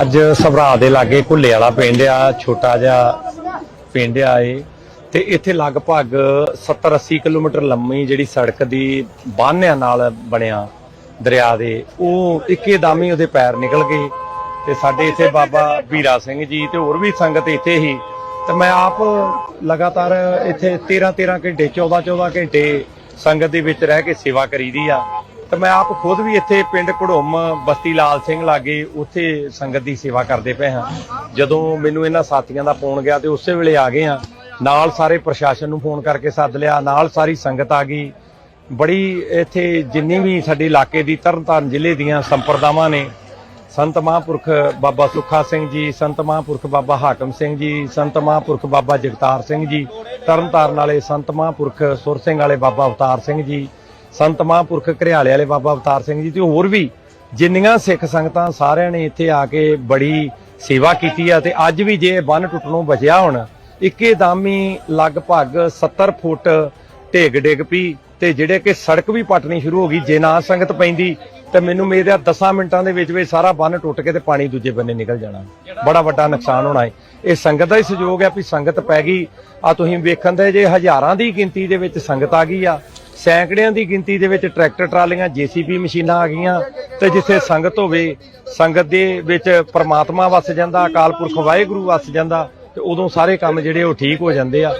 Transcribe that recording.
ਅੱਜ ਸਭਰਾ ਦੇ ਲਾਗੇ ਘੁੱਲੇ ਵਾਲਾ ਪਿੰਡ ਆ, ਛੋਟਾ ਜਿਹਾ ਪਿੰਡ ਆ ਇਹ। ਤੇ ਇੱਥੇ ਲਗਭਗ 70 80 ਕਿਲੋਮੀਟਰ ਲੰਮੀ ਜਿਹੜੀ ਸੜਕ ਦੀ ਬਾਨਿਆਂ ਨਾਲ ਬਣਿਆ ਦਰਿਆ ਦੇ, ਉਹ ਇੱਕੇ ਹੀ ਉਹਦੇ ਪੈਰ ਨਿਕਲ ਗਏ। ਤੇ ਸਾਡੇ ਇੱਥੇ ਬਾਬਾ ਵੀਰਾ ਸਿੰਘ ਜੀ ਤੇ ਹੋਰ ਵੀ ਸੰਗਤ ਇੱਥੇ ਹੀ ਤੇ ਮੈਂ ਆਪ ਲਗਾਤਾਰ ਇੱਥੇ 13 13 ਘੰਟੇ 14 14 ਘੰਟੇ ਸੰਗਤ ਦੇ ਵਿੱਚ ਰਹਿ ਕੇ ਸੇਵਾ ਕਰੀਦੀ ਆ। ਤੇ ਮੈਂ ਆਪ ਖੁਦ ਵੀ ਇੱਥੇ ਪਿੰਡ ਘੜੋਮ ਬਸਤੀ ਲਾਲ ਸਿੰਘ ਲਾਗੇ ਉੱਥੇ ਸੰਗਤ ਦੀ ਸੇਵਾ ਕਰਦੇ ਪਏ ਹਾਂ। ਜਦੋਂ ਮੈਨੂੰ ਇਹਨਾਂ ਸਾਥੀਆਂ ਦਾ ਫੋਨ ਗਿਆ ਤੇ ਉਸੇ ਵੇਲੇ ਆ ਗਏ ਆ ਨਾਲ ਸਾਰੇ ਪ੍ਰਸ਼ਾਸਨ ਨੂੰ ਫੋਨ ਕਰਕੇ ਸੱਦ ਲਿਆ, ਨਾਲ ਸਾਰੀ ਸੰਗਤ ਆ ਗਈ। ਬੜੀ ਇੱਥੇ ਜਿੰਨੀ ਵੀ ਸਾਡੇ ਇਲਾਕੇ ਦੀ ਤਰਨਤਾਰਨ ਜ਼ਿਲ੍ਹੇ ਦੀਆਂ ਸੰਪਰਦਾਵਾਂ ਨੇ ਸੰਤ ਮਹਾਂਪੁਰਖ ਬਾਬਾ ਸੁੱਖਾ ਸਿੰਘ ਜੀ, ਸੰਤ ਮਹਾਂਪੁਰਖ ਬਾਬਾ ਹਾਕਮ ਸਿੰਘ ਜੀ, ਸੰਤ ਮਹਾਂਪੁਰਖ ਬਾਬਾ ਜਗਤਾਰ ਸਿੰਘ ਜੀ, ਤਰਨਤਾਰਨ ਵਾਲੇ ਸੰਤ ਮਹਾਂਪੁਰਖ ਸੁਰ ਸਿੰਘ ਵਾਲੇ ਬਾਬਾ ਅਵਤਾਰ ਸਿੰਘ ਜੀ, ਸੰਤ ਮਹਾਂਪੁਰਖ ਘਰਿਆਲੇ ਵਾਲੇ ਬਾਬਾ ਅਵਤਾਰ ਸਿੰਘ ਜੀ ਤੇ ਹੋਰ ਵੀ ਜਿੰਨੀਆਂ ਸਿੱਖ ਸੰਗਤਾਂ ਸਾਰਿਆਂ ਨੇ ਇੱਥੇ ਆ ਕੇ ਬੜੀ ਸੇਵਾ ਕੀਤੀ ਆ ਤੇ ਅੱਜ ਵੀ ਜੇ ਬੰਨ ਟੁੱਟਣੋਂ ਬਚਿਆ ਹੁਣ, ਇੱਕੇ ਦਾਮੀ ਲਗਭਗ 70 ਫੁੱਟ ਢੇਗ ਡਿੱਗ ਪਈ ਤੇ ਜਿਹੜੇ ਕਿ ਸੜਕ ਵੀ ਪਟਣੀ ਸ਼ੁਰੂ ਹੋ ਗਈ, ਜੇ ਨਾ ਸੰਗਤ ਪੈਂਦੀ ਤੇ ਮੈਨੂੰ ਮੇਰੇ 10 ਮਿੰਟਾਂ ਦੇ ਵਿੱਚ ਵਿੱਚ ਸਾਰਾ ਬੰਨ ਟੁੱਟ ਕੇ ਤੇ ਪਾਣੀ ਦੂਜੇ ਬੰਨੇ ਨਿਕਲ ਜਾਣਾ। ਬੜਾ ਵੱਡਾ ਨੁਕਸਾਨ ਹੋਣਾ ਹੈ। ਇਹ ਸੰਗਤ ਦਾ ਹੀ ਸਹਿਯੋਗ ਹੈ ਵੀ ਸੰਗਤ ਪੈ ਗਈ। ਆ ਤੁਸੀਂ ਵੇਖਣ ਦੇ ਜੇ ਹਜ਼ਾਰਾਂ ਦੀ ਗਿਣਤੀ ਦੇ ਵਿੱਚ ਸੰਗਤ ਆ ਗਈ ਆ। ਸੈਂਕੜਿਆਂ ਦੀ ਗਿਣਤੀ ਦੇ ਵਿੱਚ ਟਰੈਕਟਰ, ਟਰਾਲੀਆਂ, ਜੀਸੀਬੀ ਮਸ਼ੀਨਾਂ ਆ ਗਈਆਂ। ਤੇ ਜਿੱਥੇ ਸੰਗਤ ਹੋਵੇ, ਸੰਗਤ ਦੇ ਵਿੱਚ ਪਰਮਾਤਮਾ ਵਸ ਜਾਂਦਾ, ਅਕਾਲ ਪੁਰਖ ਵਾਹਿਗੁਰੂ ਵਸ ਜਾਂਦਾ ਤੇ ਉਦੋਂ ਸਾਰੇ ਕੰਮ ਜਿਹੜੇ ਉਹ ਠੀਕ ਹੋ ਜਾਂਦੇ ਆ।